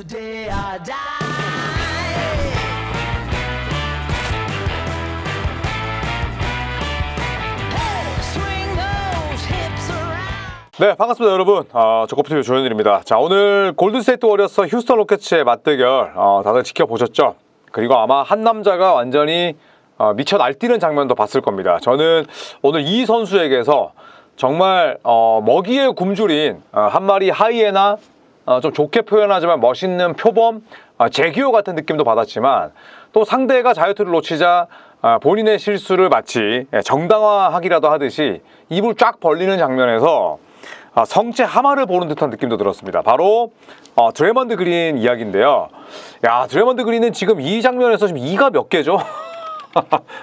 today or die. 네, 반갑습니다, 여러분. 어, 저코프TV 조현일입니다. 자, 오늘 골든스테이트 워리어스 휴스턴 로켓츠의 맞대결, 어, 다들 지켜보셨죠? 그리고 아마 한 남자가 완전히 어, 미쳐 날뛰는 장면도 봤을 겁니다. 저는 오늘 이 선수에게서 정말 어, 먹이의 굶주린 어, 한 마리 하이에나 어, 좀 좋게 표현하지만 멋있는 표범, 어, 제기호 같은 느낌도 받았지만 또 상대가 자유투를 놓치자 아, 본인의 실수를 마치 예, 정당화하기라도 하듯이 입을 쫙 벌리는 장면에서 아, 성체 하마를 보는 듯한 느낌도 들었습니다. 바로 어, 드레먼드 그린 이야기인데요. 야 드레먼드 그린은 지금 이 장면에서 지금 이가 몇 개죠?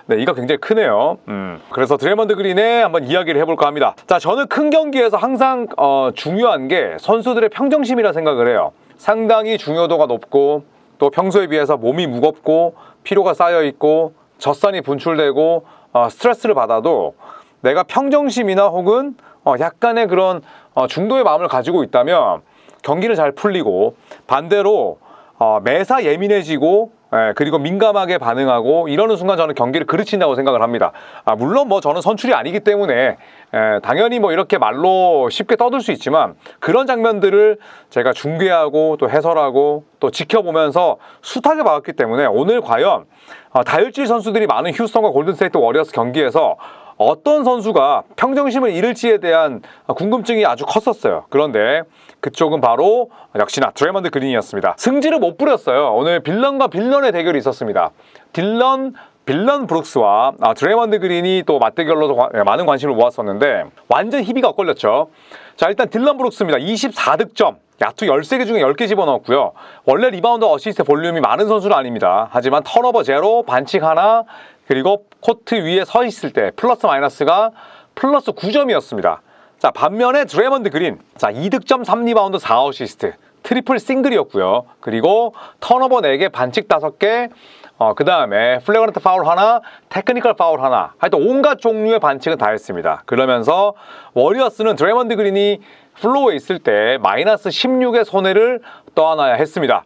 네, 이가 굉장히 크네요. 음, 그래서 드레먼드 그린의 한번 이야기를 해볼까 합니다. 자, 저는 큰 경기에서 항상 어, 중요한 게 선수들의 평정심이라 생각을 해요. 상당히 중요도가 높고 또 평소에 비해서 몸이 무겁고 피로가 쌓여 있고 젖산이 분출되고 어, 스트레스를 받아도 내가 평정심이나 혹은 어, 약간의 그런 어, 중도의 마음을 가지고 있다면 경기를 잘 풀리고 반대로 어, 매사 예민해지고 예, 그리고 민감하게 반응하고 이러는 순간 저는 경기를 그르친다고 생각을 합니다. 아, 물론 뭐 저는 선출이 아니기 때문에 예, 당연히 뭐 이렇게 말로 쉽게 떠들 수 있지만 그런 장면들을 제가 중계하고 또 해설하고 또 지켜보면서 숱하게 봐왔기 때문에 오늘 과연 어, 다혈질 선수들이 많은 휴스턴과 골든스테이트 워리어스 경기에서 어떤 선수가 평정심을 잃을지에 대한 궁금증이 아주 컸었어요. 그런데 그쪽은 바로 역시나 드레먼드 그린이었습니다. 승지를 못 부렸어요. 오늘 빌런과 빌런의 대결이 있었습니다. 딜런 빌런 브룩스와 아, 드레먼드 그린이 또 맞대결로 관- 예, 많은 관심을 모았었는데 완전 희비가 엇걸렸죠. 자 일단 딜런 브룩스입니다. 24득점. 야투 13개 중에 10개 집어넣었고요. 원래 리바운드 어시스트 볼륨이 많은 선수는 아닙니다. 하지만 턴오버 제로, 반칙 하나, 그리고 코트 위에 서 있을 때 플러스 마이너스가 플러스 9점이었습니다. 자, 반면에 드레먼드 그린. 자, 2득점 3리바운드 4어시스트. 트리플 싱글이었고요. 그리고 턴오버 4개, 반칙 5개, 어, 그 다음에 플래그런트 파울 하나, 테크니컬 파울 하나. 하여튼 온갖 종류의 반칙은 다 했습니다. 그러면서 워리어스는 드레먼드 그린이 플로어에 있을 때 마이너스 16의 손해를 떠안아야 했습니다.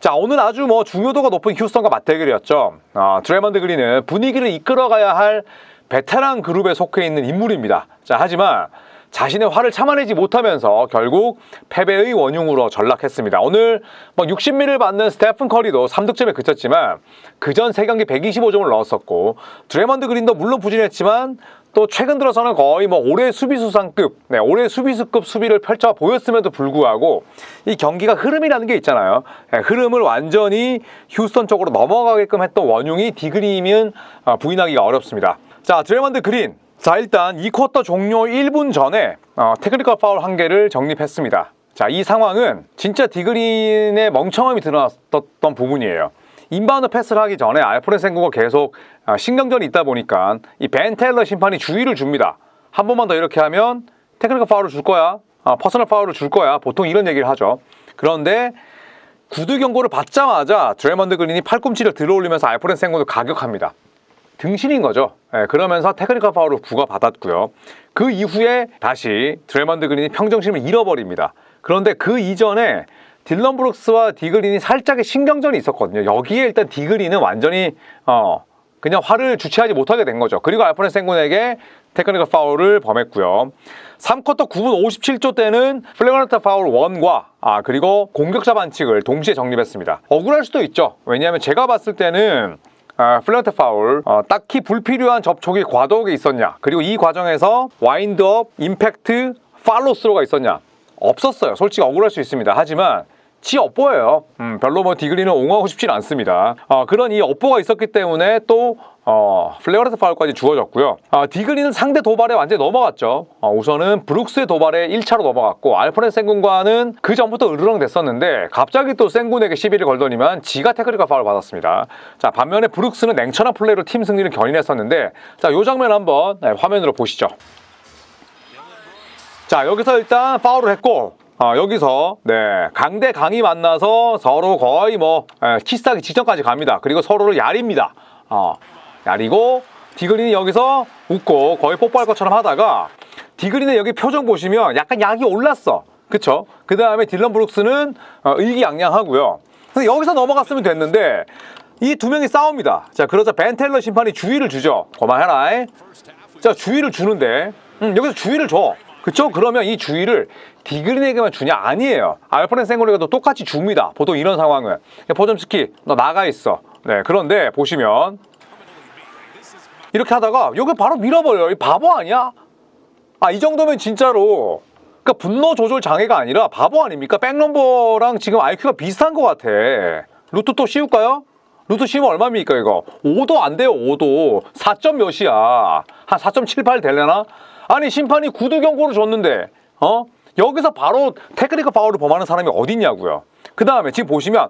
자, 오늘 아주 뭐 중요도가 높은 휴스턴과 맞대결이었죠. 어, 드레먼드 그린은 분위기를 이끌어가야 할 베테랑 그룹에 속해 있는 인물입니다. 자, 하지만 자신의 화를 참아내지 못하면서 결국 패배의 원흉으로 전락했습니다. 오늘 뭐 60미를 받는 스테픈 커리도 3득점에 그쳤지만 그전 3경기 125점을 넣었었고 드레먼드 그린도 물론 부진했지만 또 최근 들어서는 거의 뭐 올해 수비수상급, 네, 올해 수비수급 수비를 펼쳐 보였음에도 불구하고 이 경기가 흐름이라는 게 있잖아요. 네, 흐름을 완전히 휴스턴 쪽으로 넘어가게끔 했던 원흉이 디그림은 어, 부인하기가 어렵습니다. 자, 드레먼드 그린. 자, 일단 이 쿼터 종료 1분 전에 어, 테크니컬 파울 한 개를 정립했습니다. 자, 이 상황은 진짜 디그린의 멍청함이 드러났던 부분이에요. 인바운드 패스를 하기 전에 알프레 생구가 계속 아, 신경전이 있다 보니까 이벤 테일러 심판이 주의를 줍니다. 한 번만 더 이렇게 하면 테크니컬 파울을 줄 거야. 아, 퍼스널 파울을 줄 거야. 보통 이런 얘기를 하죠. 그런데 구두 경고를 받자마자 드레먼드 그린이 팔꿈치를 들어올리면서 알프레 생구를 가격합니다. 등신인 거죠. 예, 그러면서 테크니컬 파울을 부과받았고요. 그 이후에 다시 드레먼드 그린이 평정심을 잃어버립니다. 그런데 그 이전에 딜런 브룩스와 디그린이 살짝의 신경전이 있었거든요. 여기에 일단 디그린은 완전히 어 그냥 화를 주체하지 못하게 된 거죠. 그리고 알프레 생군에게 테크니컬 파울을 범했고요. 3쿼터 9분 57초 때는 플래그런트 파울 1과 아 그리고 공격자 반칙을 동시에 정립했습니다. 억울할 수도 있죠. 왜냐하면 제가 봤을 때는 아, 플랜트 파울 어, 딱히 불필요한 접촉이 과도하게 있었냐 그리고 이 과정에서 와인드업 임팩트 팔로스로가 있었냐 없었어요 솔직히 억울할 수 있습니다 하지만 지 업보예요 음, 별로 뭐 디그리는 옹호하고 싶진 않습니다 어, 그런 이 업보가 있었기 때문에 또 어, 플레어레스 파울까지 주어졌고요. 아, 디그리는 상대 도발에 완전히 넘어갔죠. 어, 우선은 브룩스의 도발에 1차로 넘어갔고 알프레 생군과는 그 전부터 으르렁 됐었는데 갑자기 또 생군에게 시비를 걸더니만 지가 태클과 파울 받았습니다. 자 반면에 브룩스는 냉철한 플레이로 팀 승리를 견인했었는데 자요 장면 한번 네, 화면으로 보시죠. 자 여기서 일단 파울을 했고 어, 여기서 네 강대 강이 만나서 서로 거의 뭐 에, 키스하기 직전까지 갑니다. 그리고 서로를 야립니다. 어, 야리고 디그린이 여기서 웃고 거의 뽀뽀할 것처럼 하다가 디그린의 여기 표정 보시면 약간 약이 올랐어. 그쵸? 그 다음에 딜런 브룩스는 어, 의기양양하고요. 근데 여기서 넘어갔으면 됐는데 이 두 명이 싸웁니다. 자, 그러자 벤 텔러 심판이 주의를 주죠. 그만해라. 자, 주의를 주는데 음, 여기서 주의를 줘. 그쵸? 그러면 이 주의를 디그린에게만 주냐? 아니에요. 알프렌 생고리가도 똑같이 줍니다. 보통 이런 상황은. 포점스키, 너 나가 있어. 네, 그런데 보시면 이렇게 하다가 여기 바로 밀어버려요. 이 바보 아니야? 아, 이 정도면 진짜로 그러니까 분노 조절 장애가 아니라 바보 아닙니까? 백넘버랑 지금 IQ가 비슷한 것 같아. 루트 또 씌울까요? 루트 씌우면 얼마입니까 이거? 5도 안 돼요 5도 4점 몇이야 한 4.78 될려나? 아니 심판이 구두 경고를 줬는데 어? 여기서 바로 테크니컬 파울을 범하는 사람이 어딨냐고요 그 다음에 지금 보시면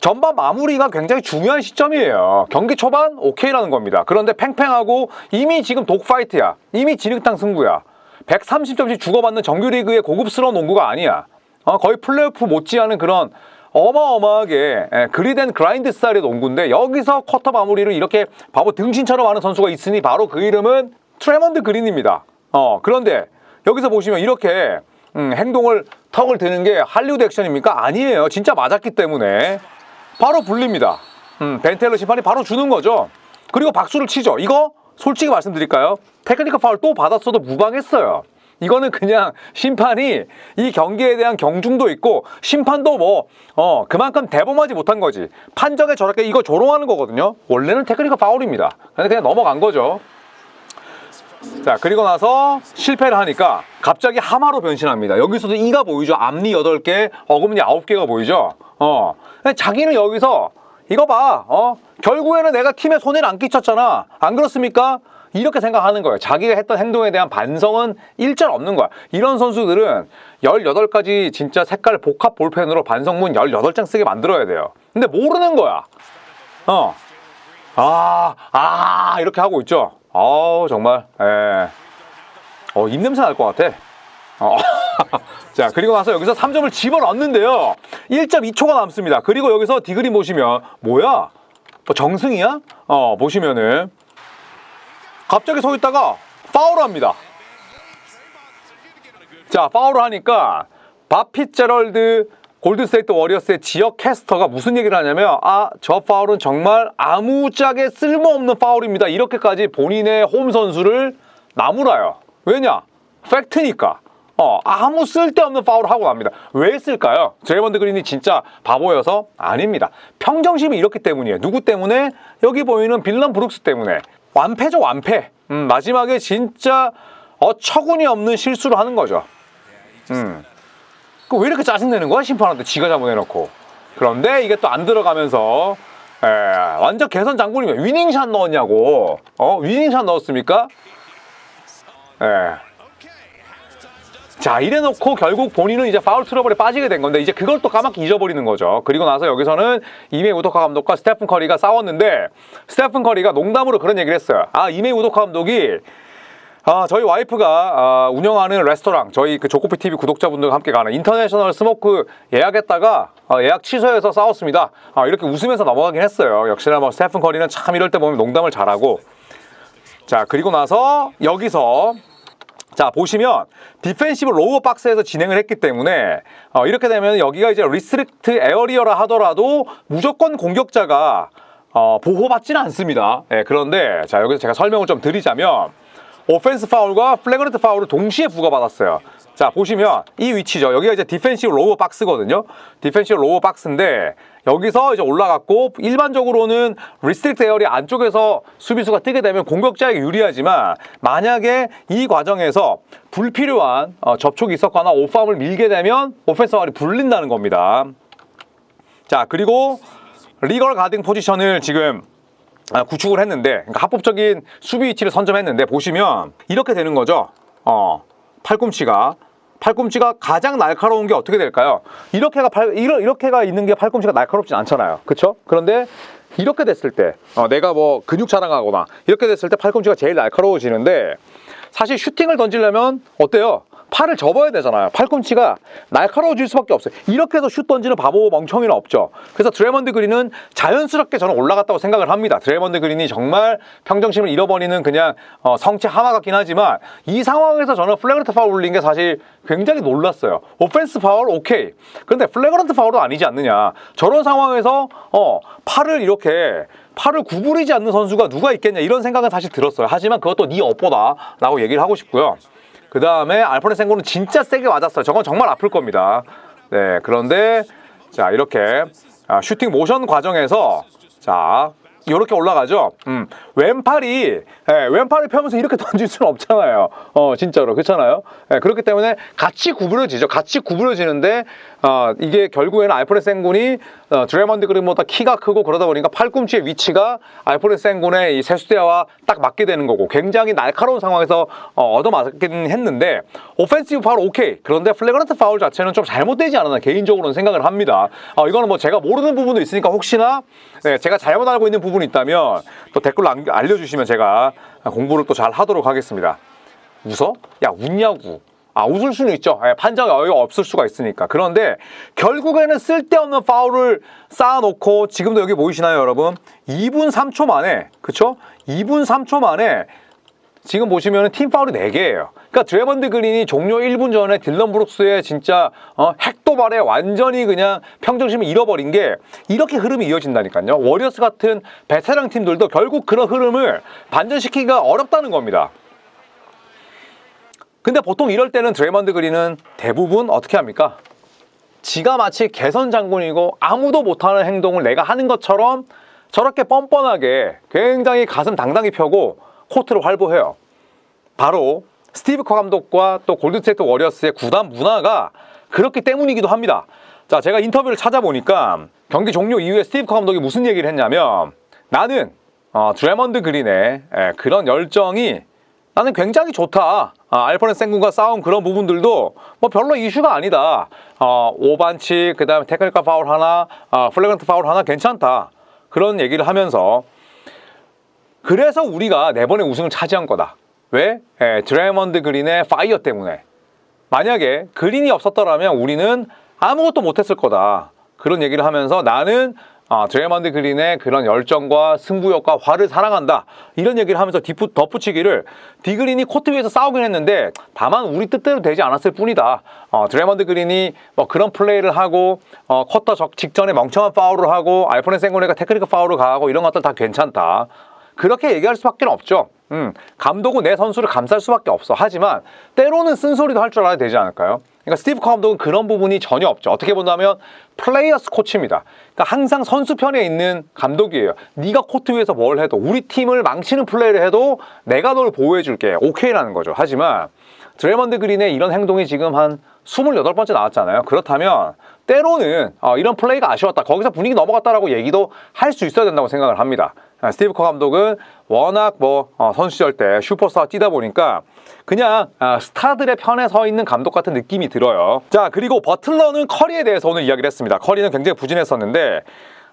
전반 마무리가 굉장히 중요한 시점이에요 경기 초반 오케이라는 겁니다 그런데 팽팽하고 이미 지금 독파이트야 이미 진흙탕 승부야 130점씩 주고받는 정규리그의 고급스러운 농구가 아니야. 어, 거의 플레이오프 못지않은 그런 어마어마하게 예, 그리된 그라인드 스타일의 농구인데 여기서 쿼터 마무리를 이렇게 바보 등신처럼 하는 선수가 있으니 바로 그 이름은 트레먼드 그린입니다. 어, 그런데 여기서 보시면 이렇게 음, 행동을 턱을 드는 게 할리우드 액션입니까? 아니에요. 진짜 맞았기 때문에 바로 불립니다. 음, 벤텔러 심판이 바로 주는 거죠. 그리고 박수를 치죠. 이거 솔직히 말씀드릴까요? 테크니컬 파울 또 받았어도 무방했어요. 이거는 그냥 심판이 이 경기에 대한 경중도 있고 심판도 뭐 어, 그만큼 대범하지 못한 거지. 판정에 저렇게 이거 조롱하는 거거든요. 원래는 테크니컬 파울입니다. 그냥 넘어간 거죠. 자 그리고 나서 실패를 하니까 갑자기 하마로 변신합니다. 여기서도 이가 보이죠. 앞니 8개, 어금니 9개가 보이죠. 어. 자기는 여기서 이거 봐. 어? 결국에는 내가 팀에 손해를 안 끼쳤잖아. 안 그렇습니까? 이렇게 생각하는 거예요. 자기가 했던 행동에 대한 반성은 일절 없는 거야. 이런 선수들은 18가지 진짜 색깔 복합 볼펜으로 반성문 18장 쓰게 만들어야 돼요. 근데 모르는 거야. 어. 아, 아, 이렇게 하고 있죠. 아우, 정말, 예. 어, 입냄새 날 것 같아. 어. 자, 그리고 나서 여기서 3점을 집어넣는데요. 1.2초가 남습니다. 그리고 여기서 디그린 보시면, 뭐야? 뭐 정승이야? 어, 보시면은. 갑자기 서 있다가 파울을 합니다. 자, 파울을 하니까 바핏 제럴드 골드스테이트 워리어스의 지역 캐스터가 무슨 얘기를 하냐면 아, 저 파울은 정말 아무짝에 쓸모없는 파울입니다. 이렇게까지 본인의 홈 선수를 나무라요. 왜냐? 팩트니까. 어, 아무 쓸데없는 파울을 하고 납니다. 왜 했을까요? 드레먼드 그린이 진짜 바보여서? 아닙니다. 평정심이 이렇기 때문이에요. 누구 때문에? 여기 보이는 빌런 브룩스 때문에. 완패죠, 완패. 음, 마지막에 진짜 어처구니 없는 실수를 하는 거죠. 음. 그왜 이렇게 짜증내는 거야? 심판한테 지가 잘못해놓고. 그런데 이게 또 안 들어가면서 에, 완전 개선 장군이면 위닝샷 넣었냐고. 어? 위닝샷 넣었습니까? 에. 자 이래놓고 결국 본인은 이제 파울 트러블에 빠지게 된 건데 이제 그걸 또 까맣게 잊어버리는 거죠. 그리고 나서 여기서는 이메 우도카 감독과 스테픈 커리가 싸웠는데 스테픈 커리가 농담으로 그런 얘기를 했어요. 아 이메 우도카 감독이 아, 저희 와이프가 아, 운영하는 레스토랑 저희 그 조코피 TV 구독자분들과 함께 가는 인터내셔널 스모크 예약했다가 아, 예약 취소해서 싸웠습니다. 아, 이렇게 웃으면서 넘어가긴 했어요. 역시나 뭐 스테픈 커리는 참 이럴 때 보면 농담을 잘하고 자 그리고 나서 여기서 자 보시면 디펜시브 로우 박스에서 진행을 했기 때문에 어, 이렇게 되면 여기가 이제 리스트릭트 에어리어라 하더라도 무조건 공격자가 어, 보호받지는 않습니다. 예, 그런데 자 여기서 제가 설명을 좀 드리자면 오펜스 파울과 플래그런트 파울을 동시에 부과받았어요. 자 보시면 이 위치죠. 여기가 이제 디펜시브 로우 박스거든요. 디펜시브 로우 박스인데 여기서 이제 올라갔고 일반적으로는 리스트릭트 에어리 안쪽에서 수비수가 뜨게 되면 공격자에게 유리하지만 만약에 이 과정에서 불필요한 어, 접촉이 있었거나 오파움을 밀게 되면 오펜스 파울이 불린다는 겁니다. 자 그리고 리걸 가딩 포지션을 지금 아, 구축을 했는데 그러니까 합법적인 수비 위치를 선점했는데 보시면 이렇게 되는 거죠. 어, 팔꿈치가 팔꿈치가 가장 날카로운 게 어떻게 될까요? 이렇게가 팔 이러, 이렇게가 있는 게 팔꿈치가 날카롭진 않잖아요. 그렇죠? 그런데 이렇게 됐을 때 어, 내가 뭐 근육 자랑하거나 이렇게 됐을 때 팔꿈치가 제일 날카로워지는데 사실 슈팅을 던지려면 어때요? 팔을 접어야 되잖아요. 팔꿈치가 날카로워질 수밖에 없어요. 이렇게 해서 슛 던지는 바보 멍청이는 없죠. 그래서 드레먼드 그린은 자연스럽게 저는 올라갔다고 생각을 합니다. 드레먼드 그린이 정말 평정심을 잃어버리는 그냥 어, 성체 하마 같긴 하지만 이 상황에서 저는 플래그런트 파울 울린 게 사실 굉장히 놀랐어요. 오펜스 파울 오케이. 그런데 플래그런트 파울은 아니지 않느냐. 저런 상황에서 어, 팔을 이렇게 팔을 구부리지 않는 선수가 누가 있겠냐 이런 생각은 사실 들었어요. 하지만 그것도 네 업보다라고 얘기를 하고 싶고요. 그 다음에 알포네 생고는 진짜 세게 맞았어요. 저건 정말 아플 겁니다. 네, 그런데 자 이렇게 아, 슈팅 모션 과정에서 자 이렇게 올라가죠. 음, 왼팔이 예, 왼팔을 펴면서 이렇게 던질 수는 없잖아요. 어 진짜로 그렇잖아요. 예, 그렇기 때문에 같이 구부려지죠. 같이 구부려지는데 어, 이게 결국에는 알프레 생군이 어, 드레먼드 그린보다 키가 크고 그러다 보니까 팔꿈치의 위치가 알프레 생군의 이 세수대와 딱 맞게 되는 거고 굉장히 날카로운 상황에서 어, 얻어맞긴 했는데 오펜시브 파울 오케이 그런데 플래그런트 파울 자체는 좀 잘못되지 않았나 개인적으로는 생각을 합니다. 어, 이거는 뭐 제가 모르는 부분도 있으니까 혹시나 네, 제가 잘못 알고 있는 부분이 있다면 또 댓글로 남- 알려주시면 제가 공부를 또 잘 하도록 하겠습니다. 웃어? 야 웃냐고. 아 웃을 수는 있죠. 예, 판정에 어이가 없을 수가 있으니까. 그런데 결국에는 쓸데없는 파울을 쌓아놓고 지금도 여기 보이시나요, 여러분? 2분 3초 만에, 그쵸? 2분 3초 만에 지금 보시면 팀 파울이 4개예요. 그러니까 드레먼드 그린이 종료 1분 전에 딜런 브룩스의 진짜 어, 핵도발에 완전히 그냥 평정심을 잃어버린 게 이렇게 흐름이 이어진다니까요. 워리어스 같은 베테랑 팀들도 결국 그런 흐름을 반전시키기가 어렵다는 겁니다. 근데 보통 이럴 때는 드레먼드 그린은 대부분 어떻게 합니까? 지가 마치 개선 장군이고 아무도 못하는 행동을 내가 하는 것처럼 저렇게 뻔뻔하게 굉장히 가슴 당당히 펴고 코트를 활보해요. 바로 스티브 커 감독과 또 골든스테이트 워리어스의 구단 문화가 그렇기 때문이기도 합니다. 자, 제가 인터뷰를 찾아보니까 경기 종료 이후에 스티브 커 감독이 무슨 얘기를 했냐면 나는 어, 드레먼드 그린의 에, 그런 열정이 나는 굉장히 좋다. 아, 알퍼렌 생군과 싸운 그런 부분들도 뭐 별로 이슈가 아니다. 어, 오반치, 그 다음에 테크니컬 파울 하나, 어, 플래그런트 파울 하나 괜찮다. 그런 얘기를 하면서 그래서 우리가 네 번의 우승을 차지한 거다. 왜? 에, 드레먼드 그린의 파이어 때문에. 만약에 그린이 없었더라면 우리는 아무것도 못했을 거다. 그런 얘기를 하면서 나는 아, 드레먼드 그린의 그런 열정과 승부욕과 화를 사랑한다. 이런 얘기를 하면서 뒷부, 덧붙이기를 디그린이 코트 위에서 싸우긴 했는데 다만 우리 뜻대로 되지 않았을 뿐이다. 어, 드레먼드 그린이 뭐 그런 플레이를 하고 어, 쿼터 적 직전에 멍청한 파울을 하고 알포네 생고네가 테크니컬 파울을 가하고 이런 것들 다 괜찮다. 그렇게 얘기할 수밖에 없죠. 음, 감독은 내 선수를 감쌀 수밖에 없어. 하지만 때로는 쓴소리도 할 줄 알아야 되지 않을까요? 그러니까 스티브 커 감독은 그런 부분이 전혀 없죠. 어떻게 본다면 플레이어스 코치입니다. 그러니까 항상 선수 편에 있는 감독이에요. 네가 코트 위에서 뭘 해도 우리 팀을 망치는 플레이를 해도 내가 널 보호해 줄게. 오케이라는 거죠. 하지만 드레먼드 그린의 이런 행동이 지금 한 28번째 나왔잖아요. 그렇다면 때로는 어, 이런 플레이가 아쉬웠다. 거기서 분위기 넘어갔다라고 얘기도 할 수 있어야 된다고 생각을 합니다. 아, 스티브 커 감독은 워낙 뭐 어, 선수 시절 때 슈퍼스타 뛰다 보니까 그냥 아, 스타들의 편에 서 있는 감독 같은 느낌이 들어요. 자 그리고 버틀러는 커리에 대해서 오늘 이야기를 했습니다. 커리는 굉장히 부진했었는데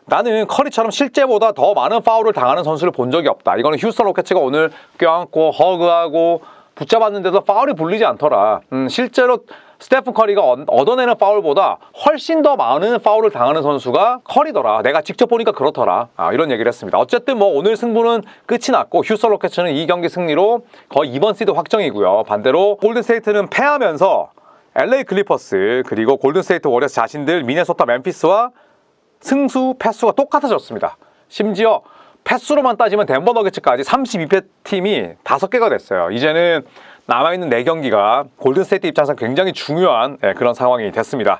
나는 커리처럼 실제보다 더 많은 파울을 당하는 선수를 본 적이 없다. 이거는 휴스턴 로켓츠가 오늘 껴안고 허그하고 붙잡았는데도 파울이 불리지 않더라. 음, 실제로 스테픈 커리가 얻- 얻어내는 파울보다 훨씬 더 많은 파울을 당하는 선수가 커리더라. 내가 직접 보니까 그렇더라. 아, 이런 얘기를 했습니다. 어쨌든 뭐 오늘 승부는 끝이 났고 휴스턴 로켓츠는 이 경기 승리로 거의 2번 시드 확정이고요. 반대로 골든스테이트는 패하면서 LA 클리퍼스 그리고 골든스테이트 워리어스 자신들 미네소타 멤피스와 승수 패수가 똑같아졌습니다. 심지어 패수로만 따지면 덴버 너게츠까지 32패 팀이 5개가 됐어요. 이제는 남아있는 4경기가 골든스테이트 입장에서 굉장히 중요한 예, 그런 상황이 됐습니다.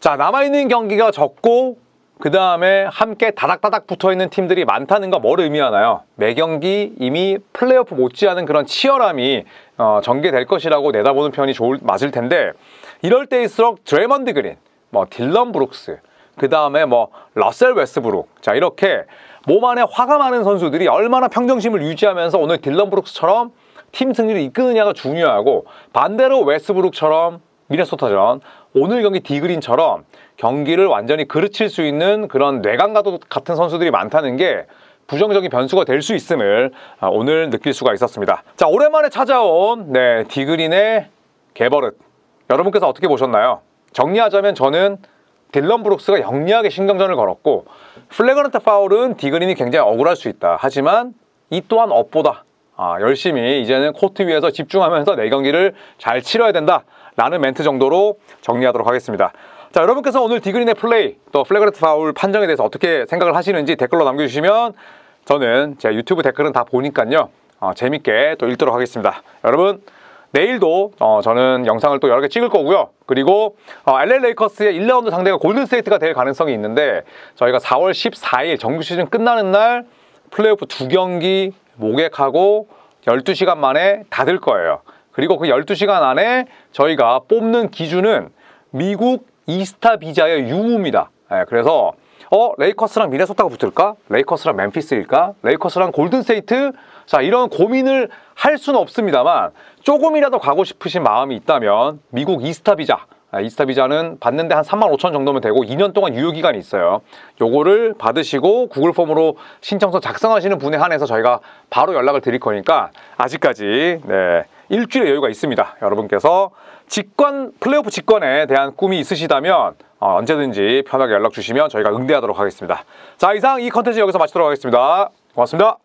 자, 남아있는 경기가 적고 그 다음에 함께 다닥다닥 붙어있는 팀들이 많다는 거뭘 의미하나요? 매 경기 이미 플레이오프 못지않은 그런 치열함이 어, 전개될 것이라고 내다보는 편이 좋을, 맞을 텐데 이럴 때일수록 드레먼드 그린, 뭐 딜런 브룩스, 그 다음에 뭐 러셀 웨스브룩 자 이렇게 몸 안에 화가 많은 선수들이 얼마나 평정심을 유지하면서 오늘 딜런 브룩스처럼 팀 승리를 이끄느냐가 중요하고 반대로 웨스브룩처럼 미네소타전 오늘 경기 디그린처럼 경기를 완전히 그르칠 수 있는 그런 뇌강가도 같은 선수들이 많다는 게 부정적인 변수가 될 수 있음을 아, 오늘 느낄 수가 있었습니다. 자 오랜만에 찾아온 네 디그린의 개버릇. 여러분께서 어떻게 보셨나요? 정리하자면 저는 딜런 브룩스가 영리하게 신경전을 걸었고 플래그런트 파울은 디그린이 굉장히 억울할 수 있다. 하지만 이 또한 업보다 아, 열심히 이제는 코트 위에서 집중하면서 내 경기를 잘 치러야 된다라는 멘트 정도로 정리하도록 하겠습니다. 자, 여러분께서 오늘 디그린의 플레이 또 플래그런트 파울 판정에 대해서 어떻게 생각을 하시는지 댓글로 남겨주시면 저는 제 유튜브 댓글은 다 보니까요 어, 재밌게 또 읽도록 하겠습니다. 여러분 내일도 어, 저는 영상을 또 여러 개 찍을 거고요. 그리고 어, LA 레이커스의 1라운드 상대가 골든스테이트가 될 가능성이 있는데 저희가 4월 14일 정규 시즌 끝나는 날 플레이오프 두 경기 모객하고 12시간 만에 닫을 거예요. 그리고 그 12시간 안에 저희가 뽑는 기준은 미국 이스타 비자의 유무입니다. 예, 그래서 어 레이커스랑 미네소타가 붙을까? 레이커스랑 멤피스일까? 레이커스랑 골든스테이트? 자 이런 고민을 할 수는 없습니다만 조금이라도 가고 싶으신 마음이 있다면 미국 이스타 비자 아, 이스타 비자는 받는데 한 3만 5천 정도면 되고 2년 동안 유효 기간이 있어요. 요거를 받으시고 구글 폼으로 신청서 작성하시는 분에 한해서 저희가 바로 연락을 드릴 거니까 아직까지 네, 일주일의 여유가 있습니다. 여러분께서 직관 플레이오프 직관에 대한 꿈이 있으시다면 어, 언제든지 편하게 연락 주시면 저희가 응대하도록 하겠습니다. 자 이상 이 컨텐츠 여기서 마치도록 하겠습니다. 고맙습니다.